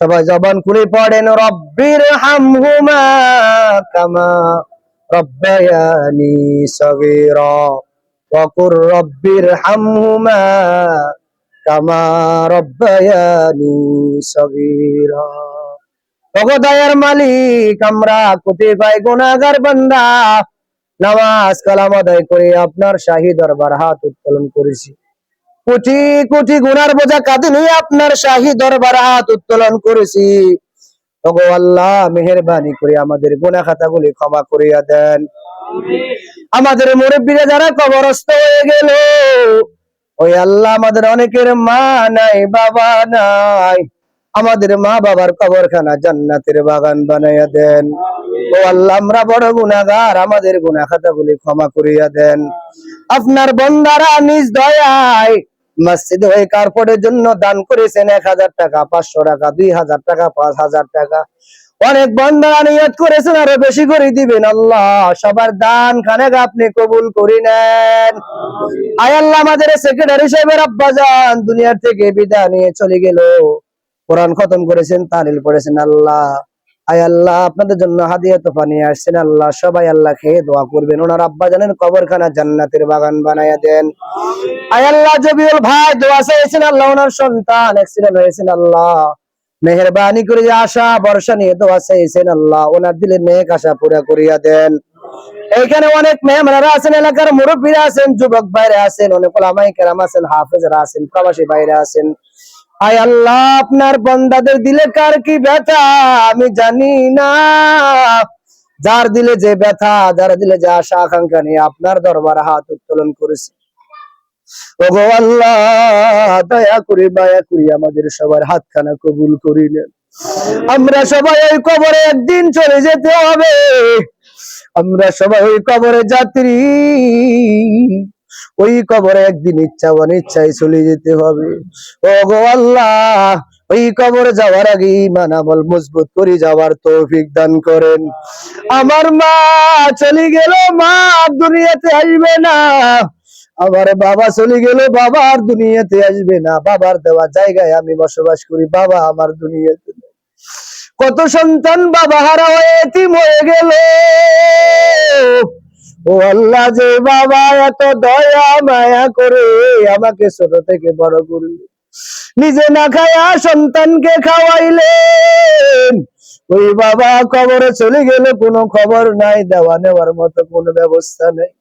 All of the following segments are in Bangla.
সবাই জবান খুলে পড়েন রব্বির হামহুমা কামা রব্বায়ানি সগীরা وقل رب ارحمهما كما ربياني صغيرا ওগো দয়ার মালিক আমরা কতিপয় গুনাহগার বান্দা নামাজ কালাম আদায় করে আপনার শাহী দরবার হাত উত্তোলন করেছি কোটি কোটি গুনার বোঝা কাঁধে নিয়ে আপনার শাহী দরবার হাত উত্তোলন করেছি। ওগো আল্লাহ মেহেরবানি করে আমাদের গুনাহ খাতাগুলি ক্ষমা করিয়া দেন। আমাদের মুরব্বীরা যারা কবরস্থ হয়ে গেল ওই আল্লাহ আমাদের অনেকের মা নাই বাবা নাই। আমাদের মা বাবার কবরখানা জান্নাতের বাগান বানাইয়া দেন। ও আল্লাহ আমরা বড় গুনাহগার আমাদের গুনাহ খাতাগুলি ক্ষমা করিয়া দেন। আপনার বন্দারা নিজ দয়ায় মসজিদ হয়ে কার্পোরেটের জন্য দান করেছেন এক হাজার টাকা, পাঁচশো টাকা, দুই হাজার টাকা, পাঁচ হাজার টাকা। অনেক বন্দারা নিয়ত করেছেন, আরও বেশি করে দিবেন। আল্লাহ, সবার দান খানেক আপনি কবুল করি নেন। আয় আল্লাহ, আমাদের সেক্রেটারি সাহেবের আব্বা যান, দুনিয়ার থেকে বিদায় নিয়ে চলে গেল। কোরআন খতম করেছেন তালিল পড়েছেন, আল্লাহ। আয় আল্লাহ, আপনাদের জন্য হাদিয়া তোফা নিয়ে আসছেন আল্লাহ। সবাই আল্লাহ খেয়ে দোয়া করবেন। ওনার আব্বা জানেন কবরখানা জান্নাতের বাগান বানাইয়া দেন। আয় আল্লাহ, জবিউল ভাই দোয়া চেয়েছেন আল্লাহ, ওনার সন্তান অ্যাক্সিডেন্ট হয়েছেন আল্লাহ। মেহরবানি করে যে আশা বর্ষা নিয়ে দোয়া চেয়েছেন আল্লাহ। ওনার দিলে নেক আশা পুরা করিয়া দেন। এখানে অনেক মেহমানরা আছেন, এলাকার মুরব্বীরা আছেন, যুবক বাইরে আছেন, অনেক ওলামাই কেরাম আছেন, হাফেজরা আছেন, প্রবাসী বাইরে আছেন। আয় আল্লাহ, আপনার বন্দাদের দিলে কার কি ব্যথা? আমি জানি না। যার দিলে যে ব্যথা, যার দিলে যে আশা, আকাঙ্ক্ষা নিয়ে আপনার দরবার হাত উত্তোলন করেছে। ওগো আল্লাহ, দয়া করে মায়া করি আমাদের সবার হাতখানা কবুল করিলেন আমরা সবাই ওই কবরে একদিন চলে যেতে হবে। আমরা সবাই ওই কবরে যাত্রী। ওই কবরে একদিন ইচ্ছা অনিচ্ছায় চলে যেতে হবে। ও গো আল্লাহ, ওই কবরে যাওয়ার আগে ইমান আমল মজবুত করে যাওয়ার তৌফিক দান করেন। আমার মা চলে গেল, মা দুনিয়াতে আসবে না। আমার বাবা চলে গেল, বাবা আর দুনিয়াতে আসবে না। বাবার দেওয়া জায়গায় আমি বসবাস করি, বাবা আমার দুনিয়াতে কত সন্তান বাবা হারা হয়ে এতিম হয়ে গেল। ও আল্লাহ, যে বাবা এত দয়া, মায়া করে আমাকে ছোট থেকে বড় করলে। নিজে না খায়া সন্তানকে খাওয়াইলেন ওই বাবা কবরে চলে গেলে কোনো খবর নাই, দেওয়া নেওয়ার মতো কোনো ব্যবস্থা নেই।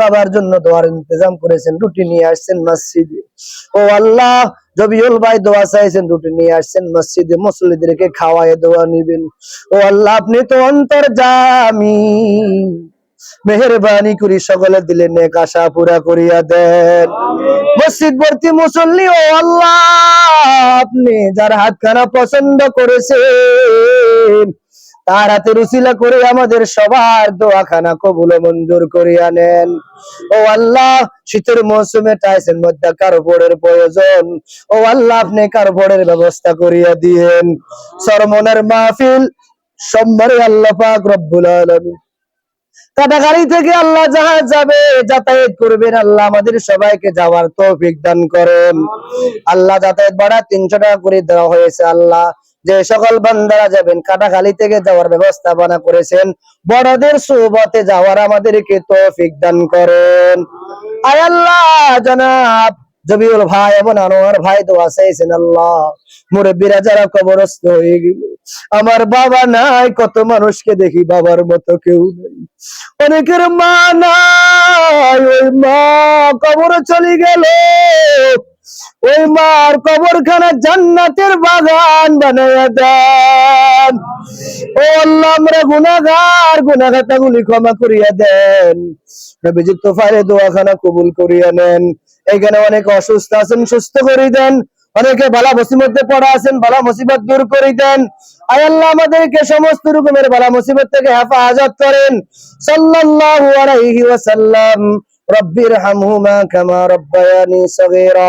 বাবার জন্য দোয়ার ইন্তজাম করেছেন, রুটি নিয়ে আসছেন মসজিদে। ও আল্লাহ জবিউল ভাই দোয়া চাইছেন রুটি নিয়ে আসছেন মসজিদে মুসল্লিদেরকে খাওয়ায় দোয়া নিবেন। ও আল্লাহ আপনি তো অন্তর জামি। মেহরবানি করি সকলে দিলে নেক আশা পুরা করিয়া দেন। মসজিদ ভর্তি মুসল্লি ও আল্লাহ আপনি যার হাতখানা পছন্দ করেছেন তার হাতে রুসিলা করে আমাদের সবার দোয়াখানা কবুল মঞ্জুর করিয়া নেন ও আল্লাহ, শীতের মৌসুমে টাইসের মধ্যে কার্বোর্ডের প্রয়োজন। ও আল্লাহ, আপনি কার্বোর্ডের ব্যবস্থা করিয়া দিয়েন। সরমনের মাহফিল সোমবারে আল্লাহ পাক রব্বুল আলামিন। কাটাগাড়ি থেকে আল্লাহ জাহাজ যাবে যাতায়াত করবেন, আল্লাহ আমাদের সবাইকে যাওয়ার তৌফিক দান করেন। আল্লাহ যাতায়াত ভাড়া তিনশো টাকা করে দেওয়া হয়েছে আল্লাহ। যে সকল বান্দারা যাবেন, কাটাখালি থেকে যাওয়ার ব্যবস্থাপনা করেছেন, বড়দের সুবতে যাওয়ার আমাদেরকে তৌফিক দান করেন। আয় আল্লাহ, জনাব জবিউল ভাই এবং আনোয়ার ভাই দোয়া চাইছেন আল্লাহ। মুরব্বীরা যারা কবরস্থ হয়ে গেল, আমার বাবা নাই, কত মানুষকে দেখি বাবার মতো কেউ নেই। অনেকের মা নাই, ওই মা কবর চলে গেল। ওই মার কবরখানা জান্নাতের বাগান বানায়া দেন। ও আল্লাহ, আমরা গুনাহগার গুনাহগাতা গুলি ক্ষমা করিয়া দেন। নবীজি তোফারে দোয়াখানা কবুল করিয়া নেন। এখানে অনেক অসুস্থ আছেন, সুস্থ করে দেন। অনেকে বালা মুসিবতে পড়া আছেন বালা মুসিবত দূর করে দেন। আয় আল্লাহ, আমাদেরকে সমস্ত রকমের বালা মুসিবত থেকে হেফাজত করেন। সাল্লাল্লাহু আলাইহি ওয়াসাল্লাম রব্বির হামহুমা কামা রব্বায়ানি সগীরা।